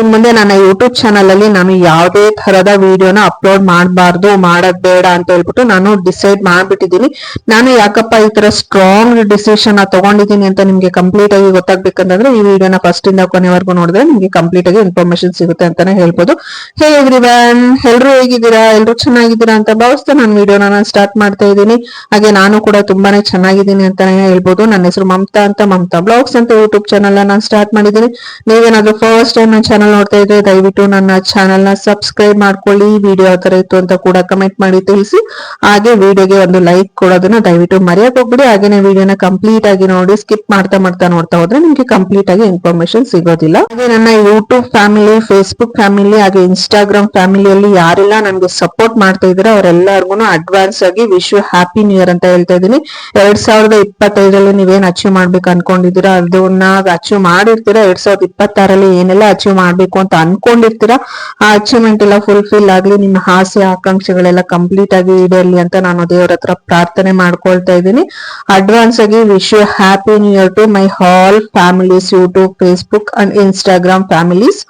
ಇನ್ ಮುಂದೆ ನನ್ನ YouTube channel ಅಲ್ಲಿ ನಾನು ಯಾವುದೇ ತರದ ವಿಡಿಯೋನ ಅಪ್ಲೋಡ್ ಮಾಡಬಾರ್ದು, ಮಾಡೋದ್ ಬೇಡ ಅಂತ ಹೇಳ್ಬಿಟ್ಟು ನಾನು ಡಿಸೈಡ್ ಮಾಡ್ಬಿಟ್ಟಿದ್ದೀನಿ. ನಾನು ಯಾಕಪ್ಪ ಈ ತರ ಸ್ಟ್ರಾಂಗ್ ಡಿಸಿಷನ್ ತಗೊಂಡಿದ್ದೀನಿ ಅಂತ ನಿಮ್ಗೆ ಕಂಪ್ಲೀಟ್ ಆಗಿ ಗೊತ್ತಾಗ್ಬೇಕಂತಂದ್ರೆ ಈ ವಿಡಿಯೋನ ಫಸ್ಟ್ ಇಂದ ಕೊನೆವರೆಗೂ ನೋಡಿದ್ರೆ ನಿಮ್ಗೆ ಕಂಪ್ಲೀಟ್ ಆಗಿ ಇನ್ಫಾರ್ಮೇಶನ್ ಸಿಗುತ್ತೆ ಅಂತಾನೆ ಹೇಳ್ಬೋದು. ಹೇ ಎವ್ರಿವನ್ ಎಲ್ರು ಹೇಗಿದ್ದೀರಾ? ಎಲ್ರು ಚೆನ್ನಾಗಿದ್ದೀರಾ ಅಂತ ಭಾವಿಸ್ತಾ ನಾನು ವಿಡಿಯೋನ ನಾನು ಸ್ಟಾರ್ಟ್ ಮಾಡ್ತಾ ಇದ್ದೀನಿ. ಹಾಗೆ ನಾನು ಕೂಡ ತುಂಬಾನೇ ಚೆನ್ನಾಗಿದ್ದೀನಿ ಅಂತಾನೆ ಹೇಳ್ಬೋದು. ನನ್ನ ಹೆಸರು ಮಮತಾ ಅಂತ, ಮಮತಾ ಬ್ಲಾಗ್ಸ್ ಅಂತ ಯೂಟ್ಯೂಬ್ ಚಾನಲ್ ನಾನು ಸ್ಟಾರ್ಟ್ ಮಾಡಿದ್ದೀನಿ. ನೀವೇನಾದ್ರೂ ಫಸ್ಟ್ ಟೈಮ್ ನನ್ನ ಚಾನಲ್ ನೋಡ್ತಾ ಇದ್ರೆ ದಯವಿಟ್ಟು ನನ್ನ ಚಾನಲ್ನ ಸಬ್ಸ್ಕ್ರೈಬ್ ಮಾಡ್ಕೊಳ್ಳಿ. ವಿಡಿಯೋ ಯಾವ ತರ ಇತ್ತು ಅಂತ ಕೂಡ ಕಮೆಂಟ್ ಮಾಡಿ ತಿಳಿಸಿ. ಹಾಗೆ ವಿಡಿಯೋಗೆ ಒಂದು ಲೈಕ್ ಕೊಡೋದನ್ನ ದಯವಿಟ್ಟು ಮರೆಯಕ್ ಹೋಗ್ಬಿಡಿ. ಹಾಗೆ ವಿಡಿಯೋನ ಕಂಪ್ಲೀಟ್ ಆಗಿ ನೋಡಿ ಸ್ಕಿಪ್ ಮಾಡ್ತಾ ಮಾಡ್ತಾ ನೋಡ್ತಾ ಹೋದ್ರೆ ನಿಮ್ಗೆ ಕಂಪ್ಲೀಟ್ ಆಗಿ ಇನ್ಫಾರ್ಮೇಶನ್ ಸಿಗೋದಿಲ್ಲ. ಹಾಗೆ ನನ್ನ ಯೂಟ್ಯೂಬ್ ಫ್ಯಾಮಿಲಿ ಫೇಸ್ಬುಕ್ ಫ್ಯಾಮಿಲಿ ಹಾಗೆ ಇನ್ಸ್ಟಾಗ್ರಾಮ್ ಫ್ಯಾಮಿಲಿಯಲ್ಲಿ ಯಾರೆಲ್ಲ ನನ್ಗೆ ಸಪೋರ್ಟ್ ಮಾಡ್ತಾ ಇದ್ರೆ ಅವರೆಲ್ಲರಿಗೂ ಅಡ್ವಾನ್ಸ್ ಆಗಿ ವಿಶ್ ಹ್ಯಾಪಿ ನ್ಯೂ ಇಯರ್ ಅಂತ ಹೇಳ್ತಾ ಇದ್ದೀನಿ. ಎರಡ್ ಸಾವಿರದ ಇಪ್ಪತ್ತೈದರಲ್ಲಿ ನೀವೇನ್ ಅಚೀವ್ ಮಾಡ್ಬೇಕು ಅನ್ಕೊಂಡಿದ್ದೀರಾ, ಅದನ್ನ ಅಚೀವ್ ಮಾಡಿರ್ತೀರಾ, ಎರಡ್ ಸಾವಿರದ ಇಪ್ಪತ್ತಾರಲ್ಲಿ ಏನೆಲ್ಲ ಅಚೀವ್ ಮಾಡ್ಬೇಕು ಅಂತ ಅನ್ಕೊಂಡಿರ್ತೀರಾ, ಆ ಅಚೀವ್ಮೆಂಟ್ ಎಲ್ಲ ಫುಲ್ಫಿಲ್ ಆಗ್ಲಿ, ನಿಮ್ಮ ಆಸೆ, ಆಕಾಂಕ್ಷೆಗಳೆಲ್ಲ ಕಂಪ್ಲೀಟ್ ಆಗಿ ಈಡೇರ್ಲಿ ಅಂತ ನಾನು ದೇವರ ಹತ್ರ ಪ್ರಾರ್ಥನೆ ಮಾಡ್ಕೊಳ್ತಾ ಇದ್ದೀನಿ. ಅಡ್ವಾನ್ಸ್ ಆಗಿ wish you happy new year to my whole families YouTube Facebook and Instagram families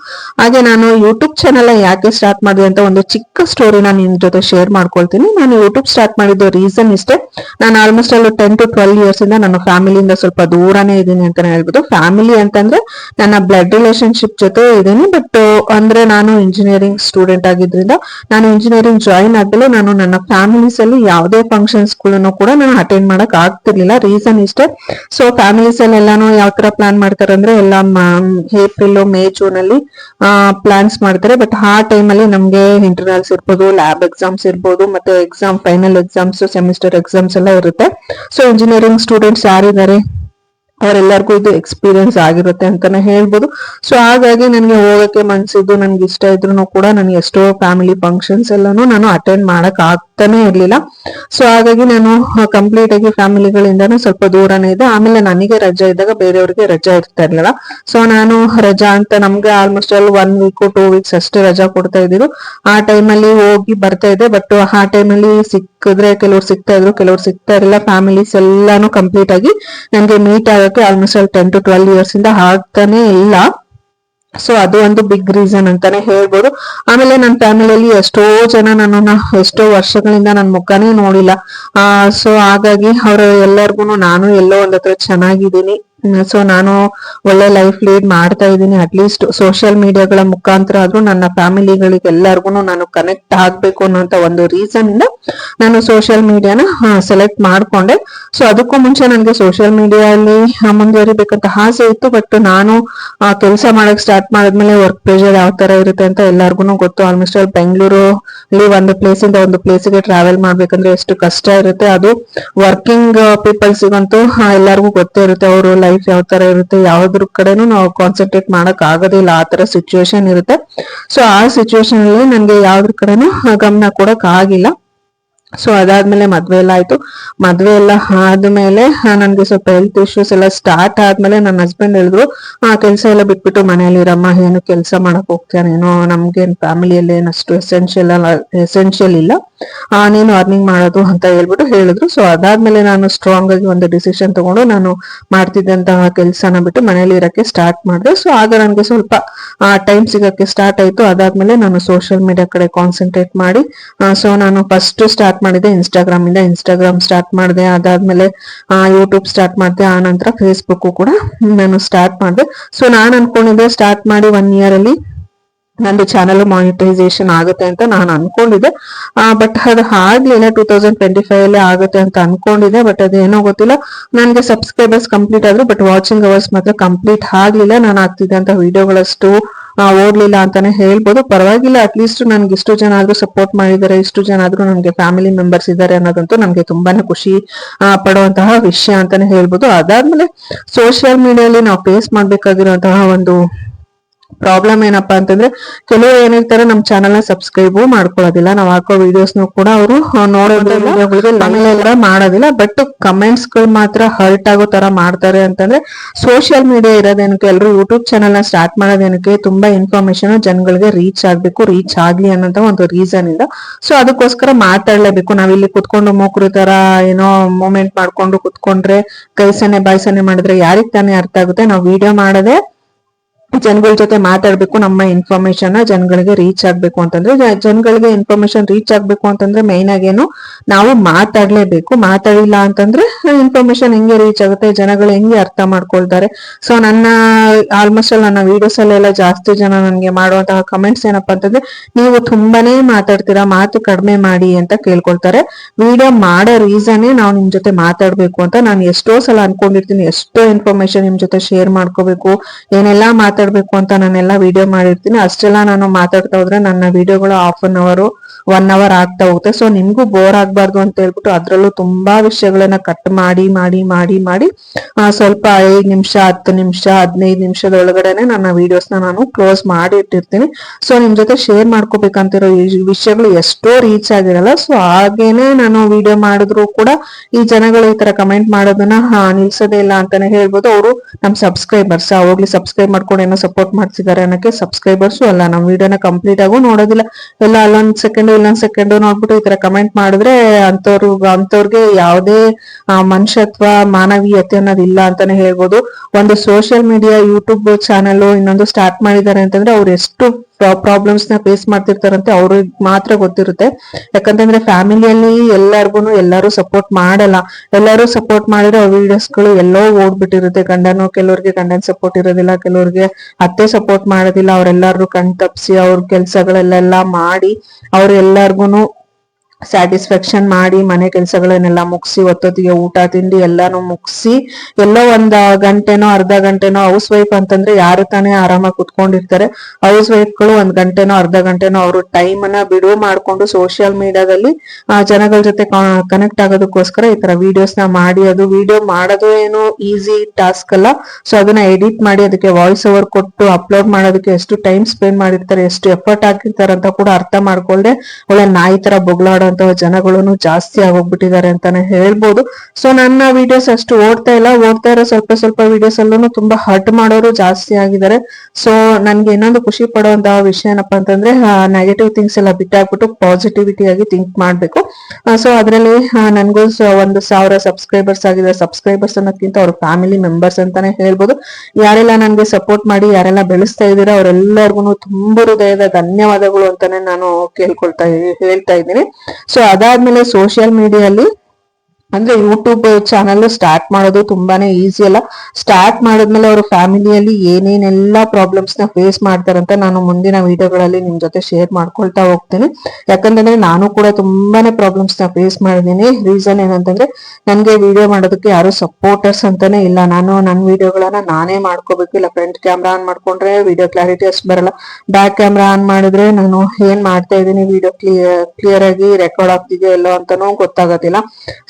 ಹಾಗೆ ನಾನು ಯೂಟ್ಯೂಬ್ ಚಾನೆಲ್ ಯಾಕೆ ಸ್ಟಾರ್ಟ್ ಮಾಡಿದೆ ಅಂತ ಒಂದು ಚಿಕ್ಕ ಸ್ಟೋರಿ ನಾನು ನಿಮ್ ಜೊತೆ ಶೇರ್ ಮಾಡ್ಕೊಳ್ತೀನಿ. ನಾನು ಯೂಟ್ಯೂಬ್ ಸ್ಟಾರ್ಟ್ ಮಾಡಿದ್ದು ರೀಸನ್ ಇಷ್ಟೇ. ನಾನು ಆಲ್ಮೋಸ್ಟ್ ಅಲ್ಲಿ ಟೆನ್ ಟು ಟ್ವೆಲ್ ಇಯರ್ಸ್ ಇಂದ ನನ್ನ ಫ್ಯಾಮಿಲಿಯಿಂದ ಸ್ವಲ್ಪ ದೂರನೇ ಇದ್ದೀನಿ ಅಂತಾನೆ ಹೇಳ್ಬೋದು. ಫ್ಯಾಮಿಲಿ ಅಂತಂದ್ರೆ ನನ್ನ ಬ್ಲಡ್ ರಿಲೇಶನ್ಶಿಪ್ ಜೊತೆ ಇದ್ದೀನಿ ಬಟ್ ಅಂದ್ರೆ ನಾನು ಇಂಜಿನಿಯರಿಂಗ್ ಸ್ಟೂಡೆಂಟ್ ಆಗಿದ್ರಿಂದ ನಾನು ಇಂಜಿನಿಯರಿಂಗ್ ಜಾಯಿನ್ ಆದ್ಮೇಲೆ ನಾನು ನನ್ನ ಫ್ಯಾಮಿಲೀಸ್ ಅಲ್ಲಿ ಯಾವುದೇ ಫಂಕ್ಷನ್ಸ್ಗಳನ್ನು ಕೂಡ ನಾನು ಅಟೆಂಡ್ ಮಾಡಕ್ ಆಗ್ತಿರ್ಲಿಲ್ಲ. ರೀಸನ್ ಇಷ್ಟೇ. ಸೊ ಫ್ಯಾಮಿಲೀಸ್ ಅಲ್ಲಿ ಎಲ್ಲಾನು ಯಾವ ತರ ಪ್ಲಾನ್ ಮಾಡ್ತಾರೆ ಅಂದ್ರೆ ಎಲ್ಲ ಏಪ್ರಿಲ್ ಮೇ ಜೂನ್ ಅಲ್ಲಿ ಪ್ಲಾನ್ಸ್ ಮಾಡ್ತಾರೆ. ಬಟ್ ಆ ಟೈಮ್ ಅಲ್ಲಿ ನಮ್ಗೆ ಇಂಟರ್ನಲ್ಸ್ ಇರ್ಬೋದು ಲ್ಯಾಬ್ ಎಕ್ಸಾಮ್ಸ್ ಇರ್ಬೋದು, ಮತ್ತೆ exam final exams semester exams ಎಲ್ಲ ಇರುತ್ತೆ. ಸೊ ಇಂಜಿನಿಯರಿಂಗ್ ಸ್ಟೂಡೆಂಟ್ಸ್ ಯಾರಿದ್ದಾರೆ? ಅವರೆಲ್ಲರಿಗೂ ಇದು ಎಕ್ಸ್ಪೀರಿಯನ್ಸ್ ಆಗಿರುತ್ತೆ ಅಂತಾನೆ ಹೇಳ್ಬೋದು. ಸೊ ಹಾಗಾಗಿ ನನಗೆ ಹೋಗಕ್ಕೆ ಮನ್ಸಿದ್ದು, ನನಗೆ ಇಷ್ಟ ಇದ್ರು ಕೂಡ ನನಗೆ ಎಷ್ಟೋ ಫ್ಯಾಮಿಲಿ ಫಂಕ್ಷನ್ಸ್ ಎಲ್ಲಾನು ನಾನು ಅಟೆಂಡ್ ಮಾಡಕ್ ಆಗ್ತಾನೆ ಇರ್ಲಿಲ್ಲ. ಸೊ ಹಾಗಾಗಿ ನಾನು ಕಂಪ್ಲೀಟ್ ಆಗಿ ಫ್ಯಾಮಿಲಿಗಳಿಂದಾನು ಸ್ವಲ್ಪ ದೂರನೇ ಇದೆ. ಆಮೇಲೆ ನನಗೆ ರಜಾ ಇದ್ದಾಗ ಬೇರೆಯವ್ರಿಗೆ ರಜಾ ಇರ್ತಾ ಇರ್ಲಿಲ್ಲ. ಸೊ ನಾನು ರಜಾ ಅಂತ ನಮ್ಗೆ almost all one week two weeks ಅಷ್ಟೇ ರಜಾ ಕೊಡ್ತಾ ಇದ್ರು ಆ ಟೈಮಲ್ಲಿ ಹೋಗಿ ಬರ್ತಾ ಇದ್ದೆ. ಬಟ್ ಆ ಟೈಮಲ್ಲಿ ಸಿಕ್ಕಿದ್ರೆ ಕೆಲವ್ರು ಸಿಗ್ತಾ ಇದ್ರು, ಕೆಲವ್ರು ಸಿಗ್ತಾ ಇರಲಿಲ್ಲ. ಫ್ಯಾಮಿಲೀಸ್ ಎಲ್ಲಾನು ಕಂಪ್ಲೀಟ್ ಆಗಿ ನನ್ಗೆ ಮೀಟ್ ಆಗಕ್ಕೆ almost all ten to twelve years ಇಂದ ಆಗ್ತಾನೆ ಇಲ್ಲ. ಸೊ ಅದು ಒಂದು ಬಿಗ್ ರೀಸನ್ ಅಂತಾನೆ ಹೇಳ್ಬೋದು. ಆಮೇಲೆ ನನ್ನ ಫ್ಯಾಮಿಲಿಯಲ್ಲಿ ಎಷ್ಟೋ ಜನ ನನ್ನನ್ನ, ಎಷ್ಟೋ ವರ್ಷಗಳಿಂದ ನನ್ನ ಮುಖನೇ ನೋಡಿಲ್ಲ. ಆ ಸೊ ಹಾಗಾಗಿ ಅವ್ರ ಎಲ್ಲರಿಗೂ ನಾನು ಎಲ್ಲೋ ಒಂದ್ ಹತ್ರ ಚೆನ್ನಾಗಿದ್ದೀನಿ. ಸೊ ನಾನು ಒಳ್ಳೆ ಲೈಫ್ ಲೀಡ್ ಮಾಡ್ತಾ ಇದ್ದೀನಿ. ಅಟ್ಲೀಸ್ಟ್ ಸೋಷಿಯಲ್ ಮೀಡಿಯಾಗಳ ಮುಖಾಂತರ ಆದ್ರೂ ನನ್ನ ಫ್ಯಾಮಿಲಿಗಳಿಗೆಲ್ಲರಿಗೂ ನಾನು ಕನೆಕ್ಟ್ ಆಗ್ಬೇಕು ಅನ್ನೋಂತ ಒಂದು ರೀಸನ್ ಇಂದ ನಾನು ಸೋಷಿಯಲ್ ಮೀಡಿಯಾನ ಸೆಲೆಕ್ಟ್ ಮಾಡ್ಕೊಂಡೆ. ಸೊ ಅದಕ್ಕೂ ಮುಂಚೆ ನನಗೆ ಸೋಷಿಯಲ್ ಮೀಡಿಯಾದಲ್ಲಿ ಮುಂದುವರಿಬೇಕಂತ ಆಸೆ ಇತ್ತು. ಬಟ್ ನಾನು ಕೆಲಸ ಮಾಡಕ್ ಸ್ಟಾರ್ಟ್ ಮಾಡಿದ್ಮೇಲೆ ವರ್ಕ್ ಪ್ರೆಷರ್ ಯಾವ ತರ ಇರುತ್ತೆ ಅಂತ ಎಲ್ಲರಿಗೂ ಗೊತ್ತು. ಆಲ್ಮೋಸ್ಟ್ ಅಲ್ಲಿ ಬೆಂಗಳೂರು ಅಲ್ಲಿ ಒಂದು ಪ್ಲೇಸ್ ಇಂದ ಒಂದು ಪ್ಲೇಸ್ಗೆ ಟ್ರಾವೆಲ್ ಮಾಡ್ಬೇಕಂದ್ರೆ ಎಷ್ಟು ಕಷ್ಟ ಇರುತ್ತೆ. ಅದು ವರ್ಕಿಂಗ್ ಪೀಪಲ್ಸ್ ಪೀಪಲ್ಸ್ಗಂತೂ ಎಲ್ಲರಿಗೂ ಗೊತ್ತೇ ಇರುತ್ತೆ. ಅವರು ಲೈಫ್ ಯಾವ ತರ ಇರುತ್ತೆ, ಯಾವ್ದ್ರ ಕಡೆನೂ ನಾವು ಕಾನ್ಸಂಟ್ರೇಟ್ ಮಾಡಕ್ ಆಗೋದಿಲ್ಲ, ಆ ತರ ಸಿಚುವೇಶನ್ ಇರುತ್ತೆ. ಸೊ ಆ ಸಿಚುವೇಶನ್ ಅಲ್ಲಿ ನನ್ಗೆ ಯಾವ್ದ್ರ ಕಡೆನೂ ಗಮನ ಕೊಡಕ್ ಆಗಿಲ್ಲ. ಸೊ ಅದಾದ್ಮೇಲೆ ಮದ್ವೆ ಎಲ್ಲ ಆಯ್ತು. ಮದ್ವೆ ಎಲ್ಲ ಆದ್ಮೇಲೆ ನನ್ಗೆ ಸ್ವಲ್ಪ ಹೆಲ್ತ್ ಇಶ್ಯೂಸ್ ಎಲ್ಲ ಸ್ಟಾರ್ಟ್ ಆದ್ಮೇಲೆ ನನ್ನ ಹಸ್ಬೆಂಡ್ ಹೇಳಿದ್ರು, ಆ, ಕೆಲಸ ಎಲ್ಲ ಬಿಟ್ಬಿಟ್ಟು ಮನೆಯಲ್ಲಿ ಇರಮ್ಮ, ಏನು ಕೆಲಸ ಮಾಡಕ್ ಹೋಗ್ತಾನೇನೋ ನಮ್ಗೆ ಫ್ಯಾಮಿಲಿಯಲ್ಲಿ ಏನಷ್ಟು ಎಸೆನ್ಷಿಯಲ್ ಎಸೆನ್ಷಿಯಲ್ ಇಲ್ಲ. ಆ, ನೀನು ಅರ್ನಿಂಗ್ ಮಾಡೋದು ಅಂತ ಹೇಳ್ಬಿಟ್ಟು ಹೇಳಿದ್ರು. ಸೊ ಅದಾದ್ಮೇಲೆ ನಾನು ಸ್ಟ್ರಾಂಗ್ ಆಗಿ ಒಂದು ಡಿಸಿಷನ್ ತಗೊಂಡು ನಾನು ಮಾಡ್ತಿದ್ದಂತಹ ಕೆಲಸನ ಬಿಟ್ಟು ಮನೇಲಿ ಇರಕ್ಕೆ ಸ್ಟಾರ್ಟ್ ಮಾಡಿದೆ. ಸೊ ಆಗ ನನ್ಗೆ ಸ್ವಲ್ಪ ಟೈಮ್ ಸಿಗಕ್ಕೆ ಸ್ಟಾರ್ಟ್ ಆಯ್ತು. ಅದಾದ್ಮೇಲೆ ನಾನು ಸೋಷಿಯಲ್ ಮೀಡಿಯಾ ಕಡೆ ಕಾನ್ಸಂಟ್ರೇಟ್ ಮಾಡಿ ಸೊ ನಾನು ಫಸ್ಟ್ ಸ್ಟಾರ್ಟ್ ಮಾಡಿದೆ ಇನ್ಸ್ಟಾಗ್ರಾಮ್ ಇಂದ. ಇನ್ಸ್ಟಾಗ್ರಾಮ್ ಸ್ಟಾರ್ಟ್ ಮಾಡಿದೆ. ಅದಾದ್ಮೇಲೆ ಯೂಟ್ಯೂಬ್ ಸ್ಟಾರ್ಟ್ ಮಾಡಿದೆ. ಆ ನಂತರ ಫೇಸ್ಬುಕ್ ಕೂಡ ನಾನು ಸ್ಟಾರ್ಟ್ ಮಾಡಿದೆ. ಸೊ ನಾನು ಅನ್ಕೊಂಡಿದ್ದೆ ಸ್ಟಾರ್ಟ್ ಮಾಡಿ ಒನ್ ಇಯರ್ ಅಲ್ಲಿ ನಂದು ಚಾನಲ್ ಮಾನಿಟೈಸೇಷನ್ ಆಗುತ್ತೆ ಅಂತ ನಾನು ಅನ್ಕೊಂಡಿದ್ದೆ. ಬಟ್ ಅದು ಆಗ್ಲಿಲ್ಲ ಟೂ ತೌಸಂಡ್ ಟ್ವೆಂಟಿ ಫೈವ್ ಅಲ್ಲಿ ಆಗುತ್ತೆ ಅಂತ ಅನ್ಕೊಂಡಿದ್ದೆ ಬಟ್ ಅದೇನೋ ಗೊತ್ತಿಲ್ಲ. ನನಗೆ ಸಬ್ಸ್ಕ್ರೈಬರ್ಸ್ ಕಂಪ್ಲೀಟ್ ಆದ್ರು ಬಟ್ ವಾಚಿಂಗ್ ಅವರ್ಸ್ ಮಾತ್ರ ಕಂಪ್ಲೀಟ್ ಆಗ್ಲಿಲ್ಲ. ನಾನು ಆಗ್ತಿದ್ದಂತ ವಿಡಿಯೋಗಳಷ್ಟು ಓಡ್ಲಿಲ್ಲ ಅಂತಾನೆ ಹೇಳ್ಬೋದು. ಪರವಾಗಿಲ್ಲ ಅಟ್ಲೀಸ್ಟ್ ನನ್ಗೆ ಇಷ್ಟು ಜನ ಆದ್ರೂ ಸಪೋರ್ಟ್ ಮಾಡಿದ್ದಾರೆ, ಇಷ್ಟು ಜನ ಆದ್ರೂ ನನ್ಗೆ ಫ್ಯಾಮಿಲಿ ಮೆಂಬರ್ಸ್ ಇದ್ದಾರೆ ಅನ್ನೋದಂತೂ ನನ್ಗೆ ತುಂಬಾನೇ ಖುಷಿ ಪಡುವಂತಹ ವಿಷಯ ಅಂತಾನೆ ಹೇಳ್ಬೋದು. ಅದಾದ್ಮೇಲೆ ಸೋಷಿಯಲ್ ಮೀಡಿಯಾಲಿ ನಾವು ಫೇಸ್ ಮಾಡ್ಬೇಕಾಗಿರುವಂತಹ ಒಂದು ಪ್ರಾಬ್ಲಮ್ ಏನಪ್ಪಾ ಅಂತಂದ್ರೆ ಕೆಲವರು ಏನಿರ್ತಾರೆ ನಮ್ ಚಾನಲ್ನ ಸಬ್ಸ್ಕ್ರೈಬ್ ಮಾಡ್ಕೊಳ್ಳೋದಿಲ್ಲ. ನಾವ್ ಹಾಕೋ ವಿಡಿಯೋಸ್ ಕೂಡ ಅವರು ನೋಡೋದಿಲ್ಲ ಮಾಡೋದಿಲ್ಲ. ಬಟ್ ಕಮೆಂಟ್ಸ್ಗಳು ಮಾತ್ರ ಹರ್ಟ್ ಆಗೋ ತರ ಮಾಡ್ತಾರೆ ಅಂತಂದ್ರೆ ಸೋಷಿಯಲ್ ಮೀಡಿಯಾ ಇರೋದೇನಕ್ಕೆ ಎಲ್ಲರೂ ಯೂಟ್ಯೂಬ್ ಚಾನಲ್ನ ಸ್ಟಾರ್ಟ್ ಮಾಡೋದೇನಕ್ಕೆ ತುಂಬಾ ಇನ್ಫಾರ್ಮೇಶನ್ ಜನಗಳಿಗೆ ರೀಚ್ ಆಗ್ಬೇಕು ರೀಚ್ ಆಗ್ಲಿ ಅನ್ನೋಂತ ಒಂದು ರೀಸನ್ ಇಂದ. ಸೊ ಅದಕ್ಕೋಸ್ಕರ ಮಾತಾಡ್ಲೇಬೇಕು. ನಾವಿಲ್ಲಿ ಕುತ್ಕೊಂಡು ಮೂಕರು ತರ ಏನೋ ಮೂಮೆಂಟ್ ಮಾಡ್ಕೊಂಡು ಕುತ್ಕೊಂಡ್ರೆ ಕೈ ಸನ್ನೆ ಬಾಯ್ ಸನ್ನೆ ಮಾಡಿದ್ರೆ ಯಾರಿಗ್ ತಾನೇ ಅರ್ಥ ಆಗುತ್ತೆ? ನಾವು ವಿಡಿಯೋ ಮಾಡದೆ ಜನಗಳ ಜೊತೆ ಮಾತಾಡ್ಬೇಕು, ನಮ್ಮ ಇನ್ಫಾರ್ಮೇಶನ್ ಜನಗಳಿಗೆ ರೀಚ್ ಆಗ್ಬೇಕು ಅಂತಂದ್ರೆ ಜನಗಳಿಗೆ ಇನ್ಫಾರ್ಮೇಶನ್ ರೀಚ್ ಆಗ್ಬೇಕು ಅಂತಂದ್ರೆ ಮೈನ್ ಆಗೇನು ನಾವು ಮಾತಾಡ್ಲೇಬೇಕು. ಮಾತಾಡಿಲ್ಲ ಅಂತಂದ್ರೆ ಇನ್ಫಾರ್ಮೇಶನ್ ಹೆಂಗೆ ರೀಚ್ ಆಗುತ್ತೆ, ಜನಗಳು ಹೆಂಗೆ ಅರ್ಥ ಮಾಡ್ಕೊಳ್ತಾರೆ. ಸೊ ನನ್ನ ಆಲ್ಮೋಸ್ಟ್ ಅಲ್ಲಿ ನನ್ನ ವಿಡಿಯೋಸ್ ಅಲ್ಲೆಲ್ಲ ಜಾಸ್ತಿ ಜನ ನನಗೆ ಮಾಡುವಂತಹ ಕಮೆಂಟ್ಸ್ ಏನಪ್ಪಾ ಅಂತಂದ್ರೆ, ನೀವು ತುಂಬಾನೇ ಮಾತಾಡ್ತೀರಾ, ಮಾತು ಕಡಿಮೆ ಮಾಡಿ ಅಂತ ಕೇಳ್ಕೊಳ್ತಾರೆ. ವಿಡಿಯೋ ಮಾಡೋ ರೀಸನ್ನೇ ನಾವು ನಿಮ್ ಜೊತೆ ಮಾತಾಡ್ಬೇಕು ಅಂತ ನಾನು ಎಷ್ಟೋ ಸಲ ಅನ್ಕೊಂಡಿರ್ತೀನಿ. ಎಷ್ಟೋ ಇನ್ಫಾರ್ಮೇಶನ್ ನಿಮ್ ಜೊತೆ ಶೇರ್ ಮಾಡ್ಕೋಬೇಕು, ಏನೆಲ್ಲಾ ಮಾತಾಡ್ಬೇಕು ಅಂತ ನಾನೆಲ್ಲ ವಿಡಿಯೋ ಮಾಡಿರ್ತೀನಿ. ಅಷ್ಟೆಲ್ಲ ನಾನು ಮಾತಾಡ್ತಾ ಹೋದ್ರೆ ನನ್ನ ವಿಡಿಯೋಗಳು half an hour one hour ಆಗ್ತಾ ಹೋಗುತ್ತೆ. ಸೊ ನಿಮ್ಗೂ ಬೋರ್ ಆಗ್ಬಾರ್ದು ಅಂತ ಹೇಳ್ಬಿಟ್ಟು ಅದರಲ್ಲೂ ತುಂಬಾ ವಿಷಯಗಳನ್ನ ಕಟ್ ಮಾಡಿ ಮಾಡಿ ಮಾಡಿ ಮಾಡಿ ಸ್ವಲ್ಪ ಐದ್ ನಿಮಿಷ, ಹತ್ತು ನಿಮಿಷ, ಹದಿನೈದು ನಿಮಿಷದ ಒಳಗಡೆನೆ ನನ್ನ ವಿಡಿಯೋಸ್ನ ನಾನು ಕ್ಲೋಸ್ ಮಾಡಿ ಇಟ್ಟಿರ್ತೀನಿ ಸೊ ನಿಮ್ ಜೊತೆ ಶೇರ್ ಮಾಡ್ಕೋಬೇಕಂತಿರೋ ವಿಷಯಗಳು ಎಷ್ಟೋ ರೀಚ್ ಆಗಿರಲ್ಲ. ಸೊ ಹಾಗೇನೆ ನಾನು ವಿಡಿಯೋ ಮಾಡಿದ್ರು ಕೂಡ ಈ ಜನಗಳು ಈ ತರ ಕಮೆಂಟ್ ಮಾಡೋದನ್ನ ನಿಲ್ಸೋದೇ ಇಲ್ಲ ಅಂತಾನೆ ಹೇಳ್ಬೋದು. ಅವರು ನಮ್ ಸಬ್ಸ್ಕ್ರೈಬರ್ಸ್ ಹೋಗ್ಲಿ ಸಬ್ಸ್ಕ್ರೈಬ್ ಮಾಡ್ಕೊಂಡು ಏನೋ ಸಪೋರ್ಟ್ ಮಾಡ್ತಿದ್ದಾರೆ ಅನ್ನಕ್ಕೆ ಸಬ್ಸ್ಕ್ರೈಬರ್ಸು ಅಲ್ಲ. ನಮ್ ವಿಡಿಯೋನ ಕಂಪ್ಲೀಟ್ ಆಗು ನೋಡೋದಿಲ್ಲ. ಎಲ್ಲ ಅಲ್ಲೊಂದ್ ಸೆಕೆಂಡ್ ಇಲ್ಲೊಂದ್ ಸೆಕೆಂಡ್ ನೋಡ್ಬಿಟ್ಟು ಈ ತರ ಕಮೆಂಟ್ ಮಾಡಿದ್ರೆ ಅಂತವ್ರು ಅಂತವ್ರಿಗೆ ಯಾವುದೇ ಮನುಷ್ಯತ್ವ, ಮಾನವೀಯತೆ ಅನ್ನೋದು ಇಲ್ಲ ಅಂತಾನೆ ಹೇಳ್ಬೋದು. ಒಂದು ಸೋಷಿಯಲ್ ಮೀಡಿಯಾ ಯೂಟ್ಯೂಬ್ ಚಾನಲ್ ಇನ್ನೊಂದು ಸ್ಟಾರ್ಟ್ ಮಾಡಿದ್ದಾರೆ ಅಂತಂದ್ರೆ ಅವ್ರು ಎಷ್ಟು ಪ್ರಾಬ್ಲಮ್ಸ್ನ ಫೇಸ್ ಮಾಡ್ತಿರ್ತಾರಂತೆ ಅವ್ರಿಗೆ ಮಾತ್ರ ಗೊತ್ತಿರುತ್ತೆ. ಯಾಕಂತಂದ್ರೆ ಫ್ಯಾಮಿಲಿಯಲ್ಲಿ ಎಲ್ಲಾರ್ಗು ಎಲ್ಲರೂ ಸಪೋರ್ಟ್ ಮಾಡಲ್ಲ. ಎಲ್ಲರೂ ಸಪೋರ್ಟ್ ಮಾಡಿದ್ರೆ ಅವ್ರ ವಿಡಿಯೋಸ್ಗಳು ಎಲ್ಲೋ ಓಡ್ಬಿಟ್ಟಿರುತ್ತೆ. ಗಂಡನು ಕೆಲವ್ರಿಗೆ ಗಂಡನ್ ಸಪೋರ್ಟ್ ಇರೋದಿಲ್ಲ, ಕೆಲವ್ರಿಗೆ ಅತ್ತೆ ಸಪೋರ್ಟ್ ಮಾಡೋದಿಲ್ಲ. ಅವ್ರೆಲ್ಲಾರು ಕಣ್ ತಪ್ಸಿ ಅವ್ರ ಕೆಲ್ಸಗಳೆಲ್ಲ ಮಾಡಿ ಅವ್ರ ಎಲ್ಲಾರ್ಗುನು ಸ್ಯಾಟಿಸ್ಫ್ಯಾಕ್ಷನ್ ಮಾಡಿ ಮನೆ ಕೆಲಸಗಳನ್ನೆಲ್ಲ ಮುಗಿಸಿ ಹೊತ್ತೊತ್ತಿಗೆ ಊಟ, ತಿಂಡಿ ಎಲ್ಲಾನು ಮುಗಿಸಿ, ಎಲ್ಲೋ ಒಂದ್ ಗಂಟೆನೋ ಅರ್ಧ ಗಂಟೆನೋ ಹೌಸ್ ವೈಫ್ ಅಂತಂದ್ರೆ ಯಾರು ತಾನೇ ಆರಾಮಾಗಿ ಕುತ್ಕೊಂಡಿರ್ತಾರೆ. ಹೌಸ್ಗಳು ಒಂದ್ ಗಂಟೆನೋ ಅರ್ಧ ಗಂಟೆನೋ ಅವರು ಟೈಮ್ ಅನ್ನ ಬಿಡುವು ಮಾಡ್ಕೊಂಡು ಸೋಷಿಯಲ್ ಮೀಡಿಯಾದಲ್ಲಿ ಜನಗಳ ಜೊತೆ ಕನೆಕ್ಟ್ ಆಗೋದಕ್ಕೋಸ್ಕರ ಈ ತರ ವಿಡಿಯೋಸ್ನ ಮಾಡಿ, ಅದು ವಿಡಿಯೋ ಮಾಡೋದು ಏನು ಈಸಿ ಟಾಸ್ಕ್ ಅಲ್ಲ. ಸೊ ಅದನ್ನ ಎಡಿಟ್ ಮಾಡಿ, ಅದಕ್ಕೆ ವಾಯ್ಸ್ ಓವರ್ ಕೊಟ್ಟು ಅಪ್ಲೋಡ್ ಮಾಡೋದಕ್ಕೆ ಎಷ್ಟು ಟೈಮ್ ಸ್ಪೆಂಡ್ ಮಾಡಿರ್ತಾರೆ, ಎಷ್ಟು ಎಫರ್ಟ್ ಹಾಕಿರ್ತಾರೆ ಅಂತ ಕೂಡ ಅರ್ಥ ಮಾಡ್ಕೊಳ್ದೆ, ಒಳ್ಳೆ ನಾಯಿ ತರ ಬೊಗಳಾಡುವಂತ ಜನಗಳು ಜಾಸ್ತಿ ಆಗೋಗ್ಬಿಟ್ಟಿದ್ದಾರೆ ಅಂತಾನೆ ಹೇಳ್ಬೋದು. ಸೊ ನನ್ನ ವಿಡಿಯೋಸ್ ಅಷ್ಟು ಓಡ್ತಾ ಇಲ್ಲ. ಓಡ್ತಾ ಇರೋ ಸ್ವಲ್ಪ ಸ್ವಲ್ಪ ವಿಡಿಯೋಸ್ ಅಲ್ಲೂ ತುಂಬಾ ಹರ್ಟ್ ಮಾಡೋರು ಜಾಸ್ತಿ ಆಗಿದ್ದಾರೆ. ಸೊ ನನ್ಗೆ ಇನ್ನೊಂದು ಖುಷಿ ಪಡುವಂತಹ ವಿಷಯ ಏನಪ್ಪಾ ಅಂತಂದ್ರೆ ನೆಗೆಟಿವ್ ಥಿಂಗ್ಸ್ ಎಲ್ಲ ಬಿಟ್ಟಾಕ್ಬಿಟ್ಟು ಪಾಸಿಟಿವಿಟಿ ಆಗಿ ಥಿಂಕ್ ಮಾಡ್ಬೇಕು. ಸೊ ಅದರಲ್ಲಿ ನನ್ಗೂ ಒಂದು ಸಾವಿರ ಸಬ್ಸ್ಕ್ರೈಬರ್ಸ್ ಆಗಿದೆ ಸಬ್ಸ್ಕ್ರೈಬರ್ಸ್ ಅನ್ನೋಕ್ಕಿಂತ ಅವ್ರ ಫ್ಯಾಮಿಲಿ ಮೆಂಬರ್ಸ್ ಅಂತಾನೆ ಹೇಳ್ಬೋದು. ಯಾರೆಲ್ಲ ನನ್ಗೆ ಸಪೋರ್ಟ್ ಮಾಡಿ, ಯಾರೆಲ್ಲ ಬೆಳೆಸ್ತಾ ಇದ್ದೀರಾ ಅವರೆಲ್ಲರಿಗೂ ತುಂಬ ಹೃದಯದ ಧನ್ಯವಾದಗಳು ಅಂತಾನೆ ನಾನು ಕೇಳ್ಕೊಳ್ತಾ ಹೇಳ್ತಾ ಇದ್ದೀನಿ. ಸೊ ಅದಾದ್ಮೇಲೆ ಸೋಷಿಯಲ್ ಮೀಡಿಯಲ್ಲಿ ಅಂದ್ರೆ ಯೂಟ್ಯೂಬ್ ಚಾನಲ್ ಸ್ಟಾರ್ಟ್ ಮಾಡೋದು ತುಂಬಾನೇ ಈಸಿ ಅಲ್ಲ. ಸ್ಟಾರ್ಟ್ ಮಾಡಿದ್ಮೇಲೆ ಅವರು ಫ್ಯಾಮಿಲಿಯಲ್ಲಿ ಏನೇನೆಲ್ಲ ಪ್ರಾಬ್ಲಮ್ಸ್ನ ಫೇಸ್ ಮಾಡ್ತಾರಂತ ನಾನು ಮುಂದಿನ ವಿಡಿಯೋಗಳಲ್ಲಿ ನಿಮ್ ಜೊತೆ ಶೇರ್ ಮಾಡ್ಕೊಳ್ತಾ ಹೋಗ್ತೀನಿ. ಯಾಕಂತಂದ್ರೆ ನಾನು ಕೂಡ ತುಂಬಾನೇ ಪ್ರಾಬ್ಲಮ್ಸ್ನ ಫೇಸ್ ಮಾಡಿದೀನಿ ರೀಸನ್ ಏನಂತಂದ್ರೆ ನನ್ಗೆ ವಿಡಿಯೋ ಮಾಡೋದಕ್ಕೆ ಯಾರು ಸಪೋರ್ಟರ್ಸ್ ಅಂತಾನೆ ಇಲ್ಲ. ನಾನು ನನ್ನ ವಿಡಿಯೋಗಳನ್ನ ನಾನೇ ಮಾಡ್ಕೋಬೇಕು. ಇಲ್ಲ ಫ್ರಂಟ್ ಕ್ಯಾಮ್ರಾ ಆನ್ ಮಾಡ್ಕೊಂಡ್ರೆ ವಿಡಿಯೋ ಕ್ಲಾರಿಟಿ ಅಷ್ಟು ಬರಲ್ಲ. ಬ್ಯಾಕ್ ಕ್ಯಾಮ್ರಾ ಆನ್ ಮಾಡಿದ್ರೆ ನಾನು ಏನ್ ಮಾಡ್ತಾ ಇದ್ದೀನಿ? ವಿಡಿಯೋ ಕ್ಲಿಯರ್ ಕ್ಲಿಯರ್ ಆಗಿ ರೆಕಾರ್ಡ್ ಆಗ್ತಿದೆಯೋ ಇಲ್ಲೋ ಅಂತಾನೂ ಗೊತ್ತಾಗೋದಿಲ್ಲ.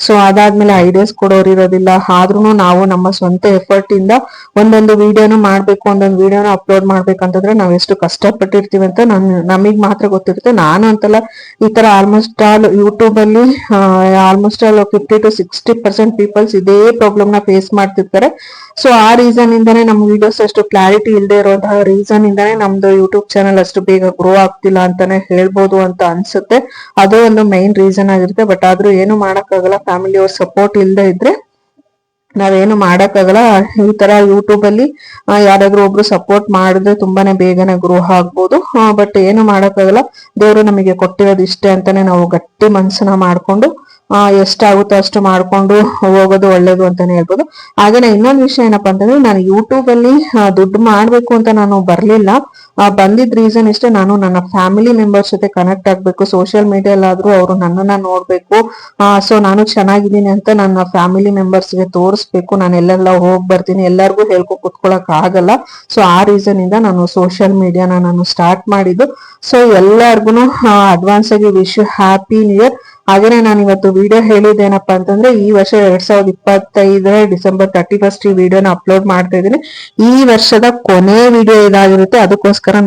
ಸೊ ಅದಾದ್ಮೇಲೆ ಐಡಿಯಾಸ್ ಕೊಡೋರು ಇರೋದಿಲ್ಲ ಆದ್ರೂ ನಾವು ನಮ್ಮ ಸ್ವಂತ ಎಫರ್ಟ್ ಇಂದ ಒಂದೊಂದು ವಿಡಿಯೋನು ಮಾಡ್ಬೇಕು, ಒಂದೊಂದು ವಿಡಿಯೋನು ಅಪ್ಲೋಡ್ ಮಾಡ್ಬೇಕಂತಂದ್ರೆ ನಾವ್ ಎಷ್ಟು ಕಷ್ಟಪಟ್ಟಿರ್ತೀವಿ ಅಂತ ನಮ್, ನಮಗ್ ಮಾತ್ರ ಗೊತ್ತಿರುತ್ತೆ. ನಾನು ಅಂತಲ್ಲ ಈ ತರ ಆಲ್ಮೋಸ್ಟ್ ಆಲ್ ಯೂಟ್ಯೂಬ್ ಅಲ್ಲಿ almost all fifty to sixty percent peoples ಇದೇ ಪ್ರಾಬ್ಲಮ್ನ ಫೇಸ್ ಮಾಡ್ತಿರ್ತಾರೆ. ಸೊ ಆ ರೀಸನ್ ಇಂದಾನೆ ನಮ್ ವಿಡಿಯೋಸ್ ಅಷ್ಟು ಕ್ಲಾರಿಟಿ ಇಲ್ಲದೆ ಇರುವಂತಹ ರೀಸನ್ ಇಂದಾನೆ ನಮ್ದು ಯೂಟ್ಯೂಬ್ ಚಾನಲ್ ಅಷ್ಟು ಬೇಗ ಗ್ರೋ ಆಗ್ತಿಲ್ಲ ಅಂತಾನೆ ಹೇಳ್ಬೋದು ಅಂತ ಅನ್ಸುತ್ತೆ. ಅದು ಒಂದು ಮೈನ್ ರೀಸನ್ ಆಗಿರುತ್ತೆ. ಬಟ್ ಆದ್ರೂ ಏನು ಮಾಡಕ್ಕಾಗಲ್ಲ. ಫ್ಯಾಮಿಲಿ ಅವ್ರ ಸಪೋರ್ಟ್ ಇಲ್ಲದೆ ಇದ್ರೆ ನಾವೇನು ಮಾಡಕ್ಕಾಗಲ್ಲ. ಈ ತರ ಯೂಟ್ಯೂಬ್ ಅಲ್ಲಿ ಯಾರಾದ್ರೂ ಒಬ್ರು ಸಪೋರ್ಟ್ ಮಾಡಿದ್ರೆ ತುಂಬಾನೇ ಬೇಗನೆ ಗ್ರೋ ಆಗ್ಬೋದು. ಬಟ್ ಏನು ಮಾಡಕ್ಕಾಗಲ್ಲ. ದೇವರು ನಮಗೆ ಕೊಟ್ಟಿರೋದು ಇಷ್ಟೇ ಅಂತಾನೆ ನಾವು ಗಟ್ಟಿ ಮನ್ಸನ್ನ ಮಾಡ್ಕೊಂಡು ಎಷ್ಟಾಗುತ್ತೋ ಅಷ್ಟು ಮಾಡ್ಕೊಂಡು ಹೋಗೋದು ಒಳ್ಳೇದು ಅಂತಾನೆ ಹೇಳ್ಬೋದು. ಹಾಗೇನೆ ಇನ್ನೊಂದು ವಿಷಯ ಏನಪ್ಪಾ ಅಂತಂದ್ರೆ ನಾನು ಯೂಟ್ಯೂಬ್ ಅಲ್ಲಿ ದುಡ್ಡು ಮಾಡ್ಬೇಕು ಅಂತ ನಾನು ಬರ್ಲಿಲ್ಲ. ಬಂದಿದ್ದ ಬಂದಿದ್ ರೀಸನ್ ಇಷ್ಟೇ, ನಾನು ನನ್ನ ಫ್ಯಾಮಿಲಿ ಮೆಂಬರ್ಸ್ ಜೊತೆ ಕನೆಕ್ಟ್ ಆಗ್ಬೇಕು ಸೋಷಿಯಲ್ ಮೀಡಿಯಾಲಾದ್ರೂ ಅವರು ನನ್ನನ್ನ ನೋಡ್ಬೇಕು. ಸೊ ನಾನು ಚೆನ್ನಾಗಿದ್ದೀನಿ ಅಂತ ನನ್ನ ಫ್ಯಾಮಿಲಿ ಮೆಂಬರ್ಸ್ಗೆ ತೋರಿಸ್ಬೇಕು. ನಾನು ಎಲ್ಲೆಲ್ಲ ಹೋಗಿ ಬರ್ತೀನಿ, ಎಲ್ಲರಿಗೂ ಹೇಳ್ಕೊ ಕುತ್ಕೊಳಕ್ ಆಗಲ್ಲ. ಸೊ ಆ ರೀಸನ್ ಇಂದ ನಾನು ಸೋಷಿಯಲ್ ಮೀಡಿಯಾನ ನಾನು ಸ್ಟಾರ್ಟ್ ಮಾಡಿದ್ದು. ಸೊ ಎಲ್ಲರಿಗೂ ಅಡ್ವಾನ್ಸ್ ಆಗಿ ವಿಶ್ ಹ್ಯಾಪಿ ನ್ಯೂ ಇಯರ್ ಹಾಗೇನೆ ನಾನು ಇವತ್ತು ವಿಡಿಯೋ ಹೇಳಿದ್ದೇನಪ್ಪ ಅಂತಂದ್ರೆ, ಈ ವರ್ಷ ಎರಡ್ ಸಾವಿರದ ಇಪ್ಪತ್ತೈದರ ಡಿಸೆಂಬರ್ ತರ್ಟಿ ಫಸ್ಟ್ ಈ ವಿಡಿಯೋನ ಅಪ್ಲೋಡ್ ಮಾಡ್ತಾ ಇದ್ದೀನಿ. ಈ ವರ್ಷದ ಕೊನೆ ವಿಡಿಯೋ ಇದಾಗಿರುತ್ತೆ, ಅದಕ್ಕೋಸ್ಕರ